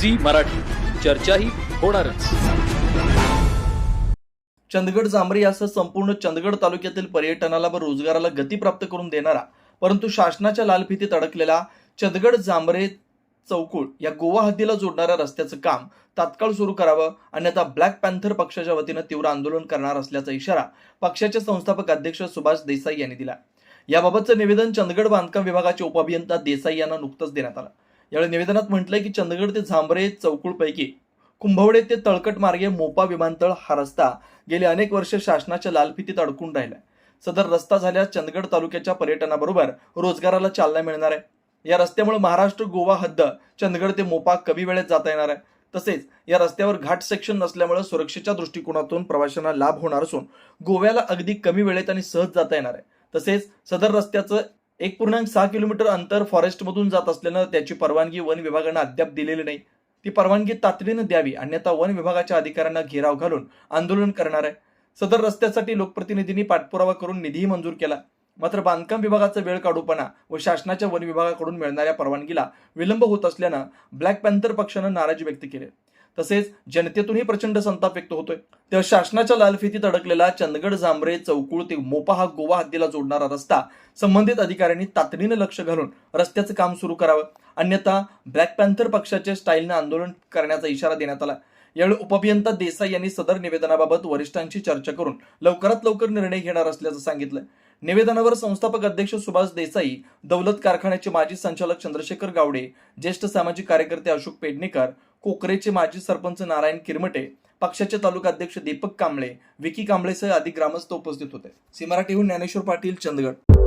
Zee Marathi. चर्चाही होणारच. चंदगड जांभरे असं संपूर्ण चंदगड तालुक्यातील पर्यटनाला व रोजगाराला गती प्राप्त करून देणारा परंतु शासनाच्या लालफितीत अडकलेला चंदगड जांभरे चौकुळ या गोवा हद्दीला जोडणाऱ्या रस्त्याचं काम तात्काळ सुरू करावं अन्यथा ब्लॅक पॅन्थर पक्षाच्या वतीनं तीव्र आंदोलन करणार असल्याचा इशारा पक्षाचे संस्थापक अध्यक्ष सुभाष देसाई यांनी दिला. याबाबतचं निवेदन चंदगड बांधकाम विभागाचे उपअभियंता देसाई यांना नुकतंच देण्यात आलं. यावेळी निवेदनात म्हटलंय की चंदगड ते झांबरे चौकुळपैकी कुंभवडे ते तळकट मार्गे मोपा विमानतळ हा रस्ता गेले अनेक वर्ष शासनाच्या लालफितीत अडकून राहिला सदर रस्ता झाल्यास चंदगड तालुक्याच्या पर्यटनाबरोबर रोजगाराला चालना मिळणार आहे. या रस्त्यामुळे महाराष्ट्र गोवा हद्द चंदगड ते मोपा कमी वेळेत जाता येणार आहे. तसेच या रस्त्यावर घाट सेक्शन नसल्यामुळे सुरक्षेच्या दृष्टिकोनातून प्रवाशांना लाभ होणार असून गोव्याला अगदी कमी वेळेत आणि सहज जाता येणार आहे. तसेच सदर रस्त्याचं एक पूर्णांक सहा किलोमीटर अंतर फॉरेस्टमधून जात असल्यानं त्याची परवानगी वन विभागानं अद्याप दिलेली नाही. ती परवानगी तातडीनं द्यावी अन्यथा वन विभागाच्या अधिकाऱ्यांना घेराव घालून आंदोलन करणार आहे. सदर रस्त्यासाठी लोकप्रतिनिधींनी पाठपुरावा करून निधीही मंजूर केला. मात्र बांधकाम विभागाचा वेळ काढूपणा व शासनाच्या वन विभागाकडून मिळणाऱ्या परवानगीला विलंब होत असल्यानं ब्लॅक पॅन्थर पक्षानं नाराजी व्यक्त केली तसेच जनतेतूनही प्रचंड संताप व्यक्त होतोय. तेव्हा शासनाच्या लालफितीत अडकलेला चंदगड जांभरे चौकुळ ते मोपा हा गोवा हद्दीला जोडणारा रस्ता संबंधित अधिकाऱ्यांनी तातडीनं लक्ष घालून रस्त्याचं काम सुरू करावं. अन्यथा ब्लॅक पॅन्थर पक्षाच्या स्टाईलनं आंदोलन करण्याचा इशारा देण्यात आला. यावेळी उपअभियंता देसाई यांनी सदर निवेदनाबाबत वरिष्ठांशी चर्चा करून लवकरात लवकर निर्णय घेणार असल्याचं सांगितलं. निवेदनावर संस्थापक अध्यक्ष सुभाष देसाई दौलत कारखान्याचे माजी संचालक चंद्रशेखर गावडे ज्येष्ठ सामाजिक कार्यकर्ते अशोक पेडणेकर कोकरेचे माजी सरपंच नारायण किरमटे पक्षाचे तालुका अध्यक्ष दीपक कांबळे विकी कांबळेसह आदी ग्रामस्थ उपस्थित होते. सी मराठीहून ज्ञानेश्वर पाटील चंदगड.